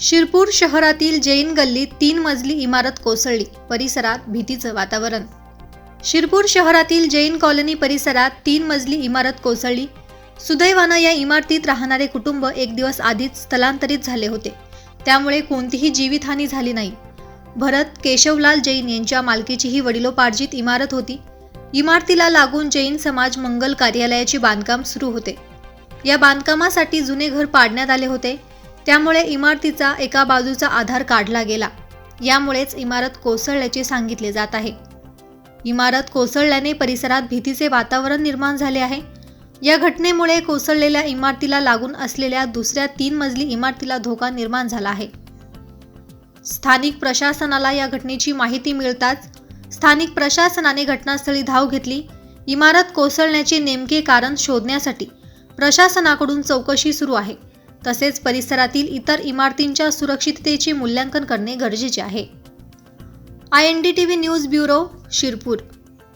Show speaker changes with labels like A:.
A: शिरपूर शहरातील जैन गल्लीत तीन मजली इमारत कोसळली. परिसरात भीतीचं वातावरण. शिरपूर शहरातील जैन कॉलनी परिसरात तीन मजली इमारत कोसळली. सुदैवानं या इमारतीत राहणारे कुटुंब एक दिवस आधीच स्थलांतरित झाले होते. त्यामुळे कोणतीही जीवितहानी झाली नाही. भरत केशवलाल जैन यांच्या मालकीची ही वडिलोपार्जित इमारत होती. इमारतीला लागून जैन समाज मंगल कार्यालयाचे बांधकाम सुरू होते. या बांधकामासाठी जुने घर पाडण्यात आले होते. त्यामुळे इमारतीचा एका बाजूचा आधार काढला गेला. यामुळेच इमारत कोसळल्याचे सांगितले जात आहे. इमारत कोसळल्याने परिसरात भीतीचे वातावरण निर्माण झाले आहे. या घटनेमुळे कोसळलेल्या इमारतीला लागून असलेल्या दुसऱ्या तीन मजली इमारतीला धोका निर्माण झाला आहे. स्थानिक प्रशासनाला या घटनेची माहिती मिळताच स्थानिक प्रशासनाने घटनास्थळी धाव घेतली. इमारत कोसळण्याचे नेमके कारण शोधण्यासाठी प्रशासनाकडून चौकशी सुरू आहे. तसेच परिसरातील इतर इमारतींच्या सुरक्षिततेचे मूल्यांकन करणे गरजेचे आहे. I N D T V news bureau Shirpur.